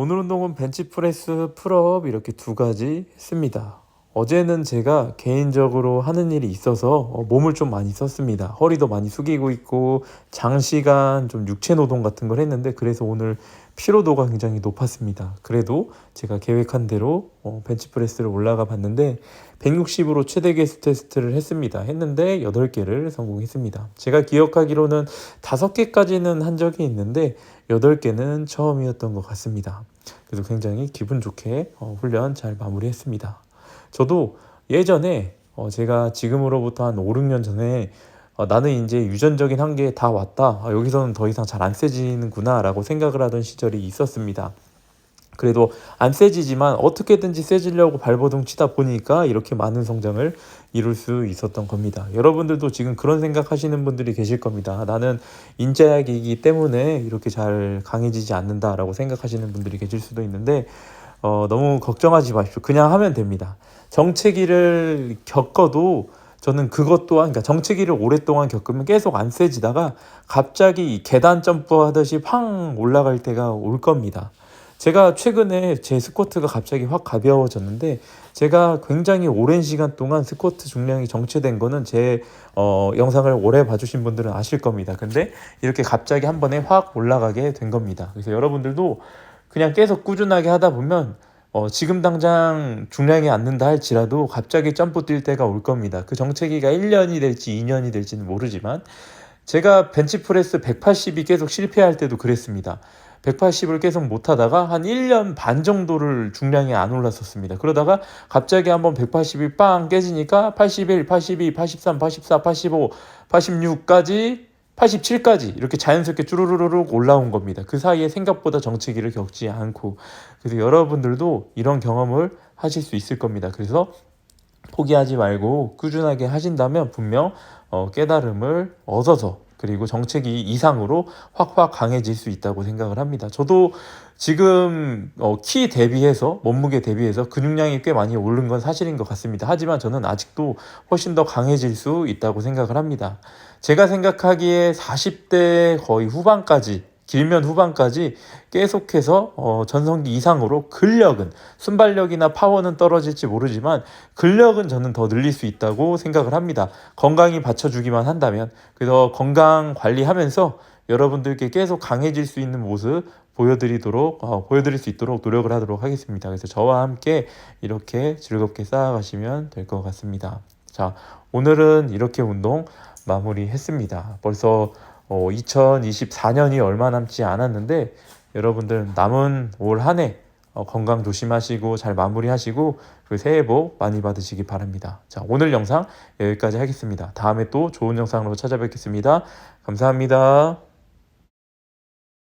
오늘 운동은 벤치프레스, 풀업 이렇게 두 가지 했습니다. 어제는 제가 개인적으로 하는 일이 있어서 어, 몸을 좀 많이 썼습니다. 허리도 많이 숙이고 있고 장시간 좀 육체 노동 같은 걸 했는데 그래서 오늘 피로도가 굉장히 높았습니다. 그래도 제가 계획한 대로 어, 벤치프레스를 올라가 봤는데 160으로 최대 개수 테스트를 했습니다. 했는데 8개를 성공했습니다. 제가 기억하기로는 5개까지는 한 적이 있는데 8개는 처음이었던 것 같습니다. 그래서 굉장히 기분 좋게 어, 훈련 잘 마무리했습니다. 저도 예전에 어, 제가 지금으로부터 한 5, 6년 전에 어, 나는 이제 유전적인 한계에 다 왔다. 아, 여기서는 더 이상 잘 안 세지는구나 라고 생각을 하던 시절이 있었습니다. 그래도 안 세지지만 어떻게든지 세지려고 발버둥 치다 보니까 이렇게 많은 성장을 이룰 수 있었던 겁니다. 여러분들도 지금 그런 생각 하시는 분들이 계실 겁니다. 나는 인자약이기 때문에 이렇게 잘 강해지지 않는다라고 생각하시는 분들이 계실 수도 있는데 어, 너무 걱정하지 마십시오. 그냥 하면 됩니다. 정체기를 겪어도 저는 그것 또한 그러니까 정체기를 오랫동안 겪으면 계속 안 세지다가 갑자기 이 계단 점프하듯이 팡 올라갈 때가 올 겁니다. 제가 최근에 제 스쿼트가 갑자기 확 가벼워졌는데 제가 굉장히 오랜 시간 동안 스쿼트 중량이 정체된 거는 제 어, 영상을 오래 봐주신 분들은 아실 겁니다. 근데 이렇게 갑자기 한 번에 확 올라가게 된 겁니다. 그래서 여러분들도 그냥 계속 꾸준하게 하다 보면 어, 지금 당장 중량이 안 는다 할지라도 갑자기 점프 뛸 때가 올 겁니다. 그 정체기가 1년이 될지 2년이 될지는 모르지만 제가 벤치프레스 180이 계속 실패할 때도 그랬습니다. 180을 계속 못 하다가 한 1년 반 정도를 중량이 안 올랐었습니다. 그러다가 갑자기 한번 180이 빵 깨지니까 81, 82, 83, 84, 85, 86까지 87까지 이렇게 자연스럽게 쭈루루룩 올라온 겁니다. 그 사이에 생각보다 정체기를 겪지 않고 그래서 여러분들도 이런 경험을 하실 수 있을 겁니다. 그래서 포기하지 말고 꾸준하게 하신다면 분명 어, 깨달음을 얻어서 그리고 정체기 이상으로 확확 강해질 수 있다고 생각을 합니다. 저도 지금 어, 키 대비해서 몸무게 대비해서 근육량이 꽤 많이 오른 건 사실인 것 같습니다. 하지만 저는 아직도 훨씬 더 강해질 수 있다고 생각을 합니다. 제가 생각하기에 40대 거의 후반까지 길면 후반까지 계속해서 어, 전성기 이상으로 근력은 순발력이나 파워는 떨어질지 모르지만 근력은 저는 더 늘릴 수 있다고 생각을 합니다. 건강이 받쳐주기만 한다면 그래서 건강 관리하면서 여러분들께 계속 강해질 수 있는 모습 보여드리도록 어, 보여드릴 수 있도록 노력을 하도록 하겠습니다. 그래서 저와 함께 이렇게 즐겁게 쌓아가시면 될 것 같습니다. 자 오늘은 이렇게 운동 마무리했습니다. 벌써 어, 2024년이 얼마 남지 않았는데 여러분들 남은 올 한해 어, 건강 조심하시고 잘 마무리하시고 그 새해 복 많이 받으시기 바랍니다. 자 오늘 영상 여기까지 하겠습니다. 다음에 또 좋은 영상으로 찾아뵙겠습니다. 감사합니다.